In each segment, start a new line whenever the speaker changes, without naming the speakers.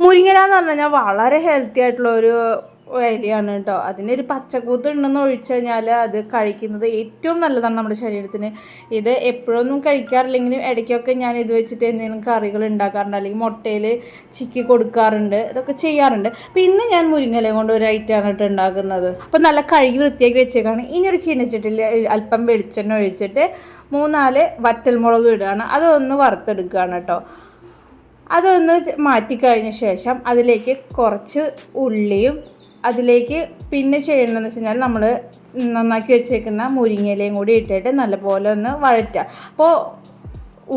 മുരിങ്ങല എന്ന് പറഞ്ഞു കഴിഞ്ഞാൽ വളരെ ഹെൽത്തി ആയിട്ടുള്ള ഒരു ഇലയാണ് കേട്ടോ. അതിനൊരു പച്ചക്കൂത്ത് ഉണ്ടെന്ന് ഒഴിച്ചു കഴിഞ്ഞാൽ അത് കഴിക്കുന്നത് ഏറ്റവും നല്ലതാണ് നമ്മുടെ ശരീരത്തിന്. ഇത് എപ്പോഴൊന്നും കഴിക്കാറില്ലെങ്കിലും ഇടയ്ക്കൊക്കെ ഞാൻ ഇത് വെച്ചിട്ട് എന്തെങ്കിലും കറികൾ ഉണ്ടാക്കാറുണ്ട്. അല്ലെങ്കിൽ മുട്ടയിൽ ചിക്കി കൊടുക്കാറുണ്ട്. ഇതൊക്കെ ചെയ്യാറുണ്ട്. അപ്പോൾ ഇന്ന് ഞാൻ മുരിങ്ങല കൊണ്ട് ഒരു ഐറ്റമാണ് കേട്ടോ ഉണ്ടാക്കുന്നത്. അപ്പോൾ നല്ല കഴുകി വൃത്തിയാക്കി വെച്ചേക്കാണ്. ഇനി ഒരു ചീനച്ചട്ടിൽ അല്പം വെളിച്ചെണ്ണ ഒഴിച്ചിട്ട് മൂന്നാൽ വറ്റൽമുളക് ഇടുകയാണ്. അതൊന്ന് വറുത്തെടുക്കുകയാണ് കേട്ടോ. അതൊന്ന് മാറ്റിക്കഴിഞ്ഞ ശേഷം അതിലേക്ക് കുറച്ച് ഉള്ളിയും അതിലേക്ക് പിന്നെ ചെയ്യേണ്ടതെന്ന് വെച്ച് കഴിഞ്ഞാൽ നമ്മൾ നന്നാക്കി വെച്ചേക്കുന്ന മുരിങ്ങയിലയും കൂടി ഇട്ടിട്ട് നല്ലപോലെ ഒന്ന് വഴറ്റുക. അപ്പോൾ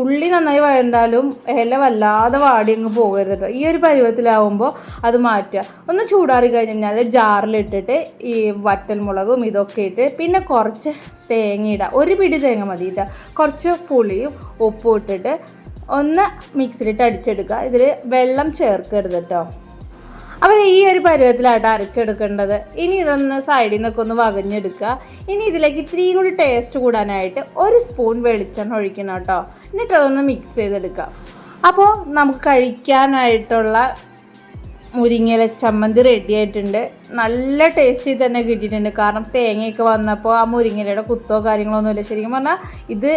ഉള്ളി നന്നായി വഴണ്ടാലും ഇല വല്ലാതെ വാടി അങ്ങ് പോകരുത് കേട്ടോ ഈ ഒരു പരുവത്തിലാവുമ്പോൾ അത് മാറ്റുക. ഒന്ന് ചൂടാറി കഴിഞ്ഞാൽ ജാറിലിട്ടിട്ട് ഈ വറ്റൽമുളകും ഇതൊക്കെ ഇട്ട് പിന്നെ കുറച്ച് തേങ്ങ ഇടുക ഒരു പിടി തേങ്ങ മതി ഇടുക കുറച്ച് പുളിയും ഉപ്പും ഇട്ടിട്ട് ഒന്ന് മിക്സിയിലിട്ട് അടിച്ചെടുക്കുക. ഇതിൽ വെള്ളം ചേർക്കരുത് കേട്ടോ അപ്പോൾ ഈ ഒരു പരുവത്തിലായിട്ട് അരച്ചെടുക്കേണ്ടത്. ഇനി ഇതൊന്ന് സൈഡിൽ നിന്നൊക്കെ ഒന്ന് വകഞ്ഞെടുക്കുക. ഇനി ഇതിലേക്ക് ഇത്രയും കൂടി ടേസ്റ്റ് കൂടാനായിട്ട് ഒരു സ്പൂൺ വെളിച്ചെണ്ണ ഒഴിക്കണം കേട്ടോ എന്നിട്ട് അതൊന്ന് മിക്സ് ചെയ്തെടുക്കുക. അപ്പോൾ നമുക്ക് കഴിക്കാനായിട്ടുള്ള മുരിങ്ങയില ചമ്മന്തി റെഡി ആയിട്ടുണ്ട്. നല്ല ടേസ്റ്റിൽ തന്നെ കിട്ടിയിട്ടുണ്ട്. കാരണം തേങ്ങയൊക്കെ വന്നപ്പോൾ ആ മുരിങ്ങയിലയുടെ കുത്തോ കാര്യങ്ങളോ ഒന്നുമില്ല ശരിക്കും പറഞ്ഞാൽ ഇത്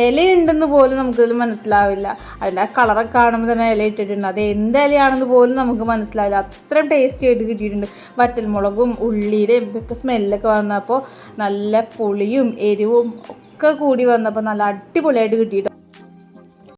ഇലയുണ്ടെന്ന് പോലും നമുക്കിതിൽ മനസ്സിലാവില്ല. അതിന്റെ ആ കളറൊക്കെ കാണുമ്പോൾ തന്നെ ഇല ഇട്ടിട്ടുണ്ട്. അത് എന്ത് ഇലയാണെന്ന് പോലും നമുക്ക് മനസ്സിലാവില്ല. അത്രയും ടേസ്റ്റി ആയിട്ട് കിട്ടിയിട്ടുണ്ട്. വറ്റൽമുളകും ഉള്ളിയുടെയും ഇതൊക്കെ സ്മെല്ലൊക്കെ വന്നപ്പോൾ നല്ല പുളിയും എരിവും ഒക്കെ കൂടി വന്നപ്പോൾ നല്ല അടിപൊളിയായിട്ട് കിട്ടിയിട്ടുണ്ട്.